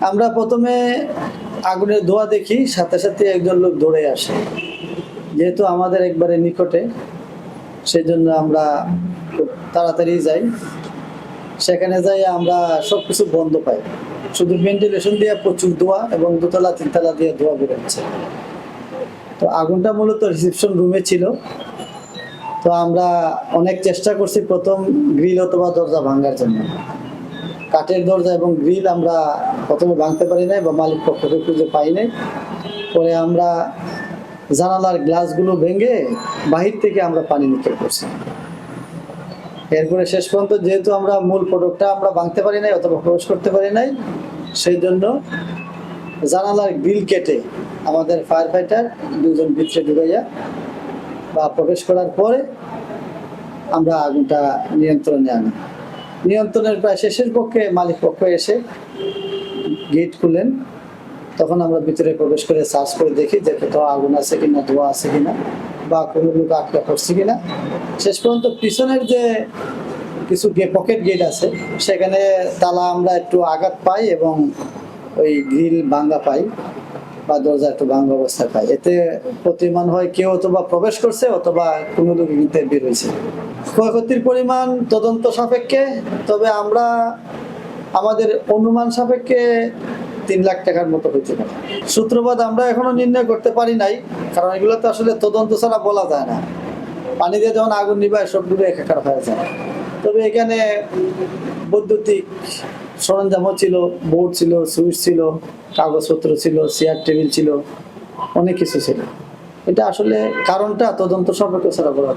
আমরা প্রথমে আগুনের ধোঁয়া দেখি, সাথে সাথে একজন লোক দৌড়ে আসে। যেহেতু আমাদের একবারে নিকটে সেই জন্য আমরা খুব তাড়াতাড়ি যাই। সেখানে যাই আমরা সব কিছু বন্ধ পাই। শুধু ভেন্টিলেশন দিয়ে প্রচুর ধোঁয়া এবং দোতলা, তিনতলা দিয়ে ধোঁয়া বেরোচ্ছে তো আগুনটা মূলত রিসেপশন রুমে ছিল। তো আমরা অনেক চেষ্টা করছি প্রথম গ্রিল অথবা দরজা ভাঙার জন্য। কাঠের দরজা এবং গ্রিল আমরা প্রথমে ভাঙতে পারি নাই বা মালিক পক্ষকে খুঁজে পাই নাই। পরে আমরা জানালার গ্লাসগুলো ভেঙে বাহির থেকে আমরা পানি নিক্ষেপ করছি। এরপরে শেষ পর্যন্ত যেহেতু আমরা মূল প্রোডাক্টটা আমরা ভাঙতে পারি নাই অথবা প্রবেশ করতে পারি নাই, সেই জন্য জানালার গ্রিল কেটে আমাদের ফায়ার ফাইটার দুজন ভিতরে ঢুকাইয়া বা প্রবেশ করার পরে আমরা আগুনটা নিয়ন্ত্রণে আনি। নিয়ন্ত্রণের প্রায় শেষের পক্ষে মালিক পক্ষ এসে গেট খুলেন। তখন আমরা ভিতরে প্রবেশ করে সার্চ করে দেখি যে কোথাও আগুন আছে কিনা, ধোঁয়া আছে কিনা বা কোনো লোক আটকা পড়ছে কিনা। শেষ পর্যন্ত পিছনের যে কিছু পকেট গেট আছে, সেখানে তালা আমরা একটু আঘাত পাই এবং ওই গ্রিল ভাঙ্গা পাই। বা দরজা একটু ভাঙ্গা অবস্থায় পাই এতে প্রতিমান হয় কেউ অথবা প্রবেশ করছে অথবা কোনো কিন্তু বের হয়েছে। ক্ষয়ক্ষতির পরিমাণ তদন্ত সাপেক্ষে, তবে আমরা আমাদের অনুমান সাপেক্ষে তিন লাখ টাকার মতো হইতে পারে। সূত্রপাত আমরা এখনও নির্ণয় করতে পারি নাই, কারণ এগুলো তো আসলে তদন্ত ছাড়া বলা যায় না। পানি দিয়ে যখন আগুন নিবায় সবগুলো একাকার হয়ে যায়। তবে এখানে বৈদ্যুতিক সরঞ্জামও ছিল বোর্ড ছিল সুইচ ছিল, কাগজপত্র ছিল চেয়ার টেবিল ছিল, অনেক কিছু ছিল এটা আসলে কারণটা তদন্ত সম্পর্কে ছাড়া বলা।